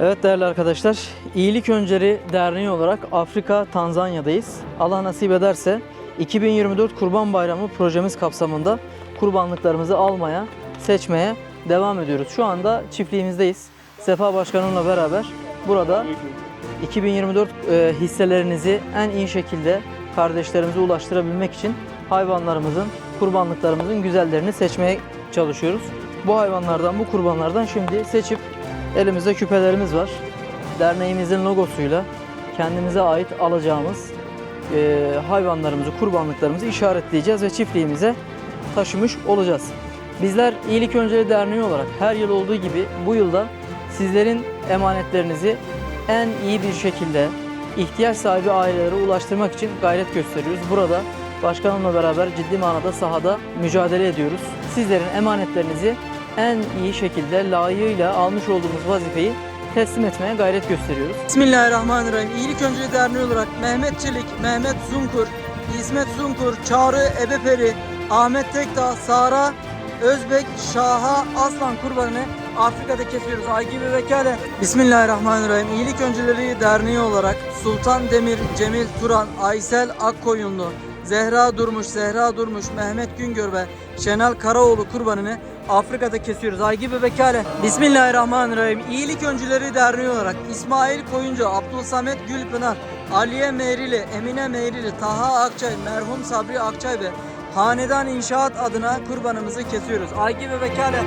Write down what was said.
Evet değerli arkadaşlar, İyilik Önceri Derneği olarak Afrika, Tanzanya'dayız. Allah nasip ederse 2024 Kurban Bayramı projemiz kapsamında kurbanlıklarımızı almaya, seçmeye devam ediyoruz. Şu anda çiftliğimizdeyiz. Sefa Başkanımla beraber burada 2024 e, hisselerinizi en iyi şekilde kardeşlerimize ulaştırabilmek için hayvanlarımızın, kurbanlıklarımızın güzellerini seçmeye çalışıyoruz. Bu hayvanlardan, bu kurbanlardan şimdi seçip elimizde küpelerimiz var. Derneğimizin logosuyla kendimize ait alacağımız e, hayvanlarımızı, kurbanlıklarımızı işaretleyeceğiz ve çiftliğimize taşımış olacağız. Bizler İyilik Önceli Derneği olarak her yıl olduğu gibi bu yılda sizlerin emanetlerinizi en iyi bir şekilde ihtiyaç sahibi ailelere ulaştırmak için gayret gösteriyoruz. Burada başkanımla beraber ciddi manada sahada mücadele ediyoruz. Sizlerin emanetlerinizi en iyi şekilde layığıyla almış olduğumuz vazifeyi teslim etmeye gayret gösteriyoruz. Bismillahirrahmanirrahim. İyilik Önceli Derneği olarak Mehmet Çelik, Mehmet Zunkur, İsmet Zunkur, Çağrı Ebeperi, Ahmet Tekdağ, Sara Özbek, Şaha Aslan kurbanını Afrika'da kesiyoruz. Ay gibi vekale. Bismillahirrahmanirrahim. İyilik Önceleri Derneği olarak Sultan Demir, Cemil Turan, Aysel Akkoyunlu, Zehra Durmuş, Zehra Durmuş, Mehmet Güngör ve Şenal Karaoğlu kurbanını Afrika'da kesiyoruz. Ay gibi vekale. Bismillahirrahmanirrahim. İyilik Öncüleri Derneği olarak İsmail Koyuncu, Abdülsamet Gülpınar, Aliye Meyrili, Emine Meyrili, Taha Akçay, merhum Sabri Akçay ve Hanedan İnşaat adına kurbanımızı kesiyoruz. Ay gibi vekale.